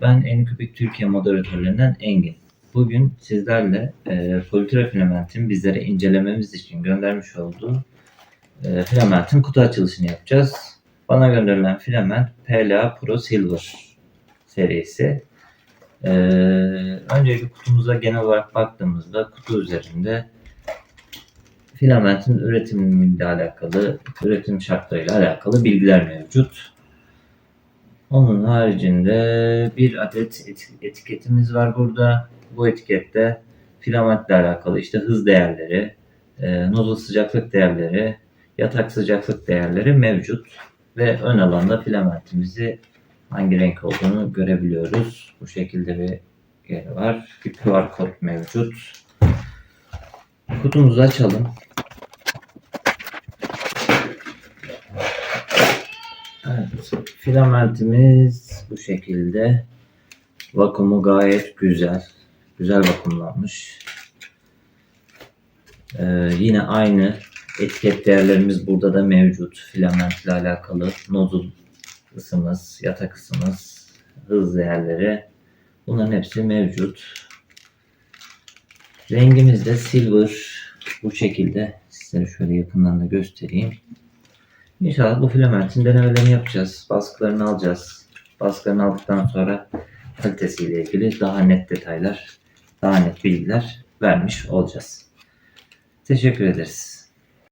Ben Eniküpik Türkiye moderatörlerinden Engin. Bugün sizlerle e, Politura Filament'in bizlere incelememiz için göndermiş olduğu e, filamentin kutu açılışını yapacağız. Bana gönderilen filament PLA Pro Silver serisi. E, öncelikle kutumuza genel olarak baktığımızda kutu üzerinde filamentin üretimiyle alakalı, üretim şartlarıyla alakalı bilgiler mevcut. Onun haricinde bir adet et- etiketimiz var burada. Bu etikette filamentle alakalı işte hız değerleri, e, nozul sıcaklık değerleri, yatak sıcaklık değerleri mevcut. Ve ön alanda filamentimizi hangi renk olduğunu görebiliyoruz. Bu şekilde bir yeri var. Bir QR kod mevcut. Kutumuzu açalım. Evet, filamentimiz bu şekilde. Vakumu gayet güzel. Güzel vakumlanmış. Ee, yine aynı etiket değerlerimiz burada da mevcut. Filamentle alakalı nodul ısımız, yatak ısımız, hız değerleri. Bunların hepsi mevcut. Rengimiz de silver. Bu şekilde. Sizlere şöyle yakından da göstereyim. İnşallah bu filamentin denemelerini yapacağız. Baskılarını alacağız. Baskılarını aldıktan sonra kalitesiyle ilgili daha net detaylar, daha net bilgiler vermiş olacağız. Teşekkür ederiz.